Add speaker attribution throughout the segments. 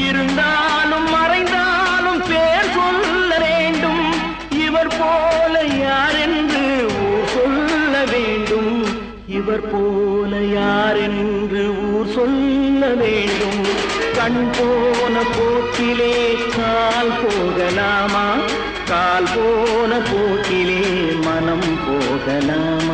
Speaker 1: இருந்தாலும் மறைந்தாலும் பேர் சொல்ல வேண்டும். இவர் போல யார் என்று ஊர் சொல்ல வேண்டும். இவர் போல யார் என்று ஊர் சொல்ல வேண்டும். கண் போன போக்கிலே கால் போகலாமா? கால் போன போக்கிலே மனம் போகலாமா?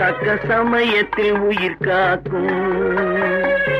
Speaker 1: தக்க சமயத்தில் உயிர் காக்கும்.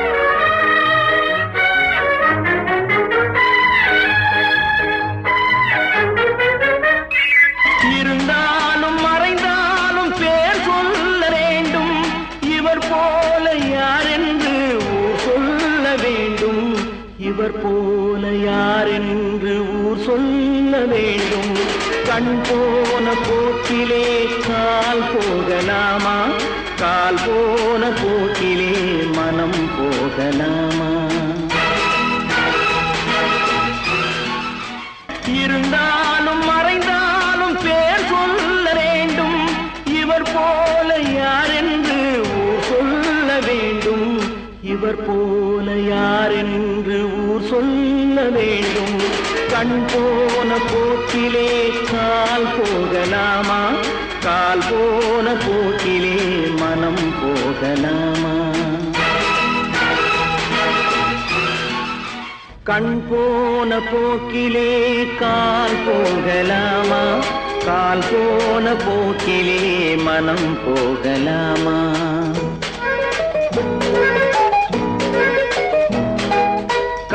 Speaker 1: இவர் போல யார் என்று ஊர் சொல்ல வேண்டும். கண் போன போக்கிலே கால் போகலாமா? கால் போன போக்கிலே மனம் போகலாமா? இருந்தாலும் மறைந்தாலும் பேர் சொல்ல வேண்டும். இவர் போல யார் என்று ஊர் சொல்ல வேண்டும். இவர் போ சொல்ல வேண்டும். கண் போன போக்கிலே கால் போகலாமா? கால் போன போக்கிலே மனம் போகலாமா? கண் போன போக்கிலே கால் போகலாமா? கால் போன போக்கிலே மனம் போகலாமா?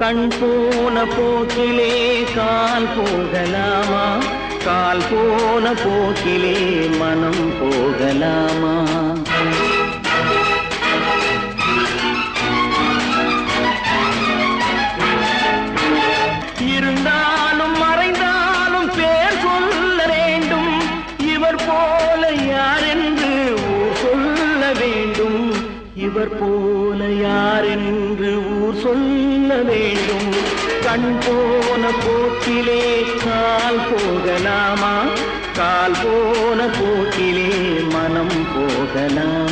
Speaker 1: கண் போன போக்கிலே கால் போகலாமா? கால் போன போக்கிலே மனம் போகலாமா? இருந்தாலும் மறைந்தாலும் பேர் சொல்ல வேண்டும். இவர் போல யார் என்று சொல்ல வேண்டும். இவர் போல யார் என்று ஊர் சொல்ல வேண்டும். கண் போன போக்கிலே கால் போகலாமா? கால் போன போக்கிலே மனம் போகலாம்.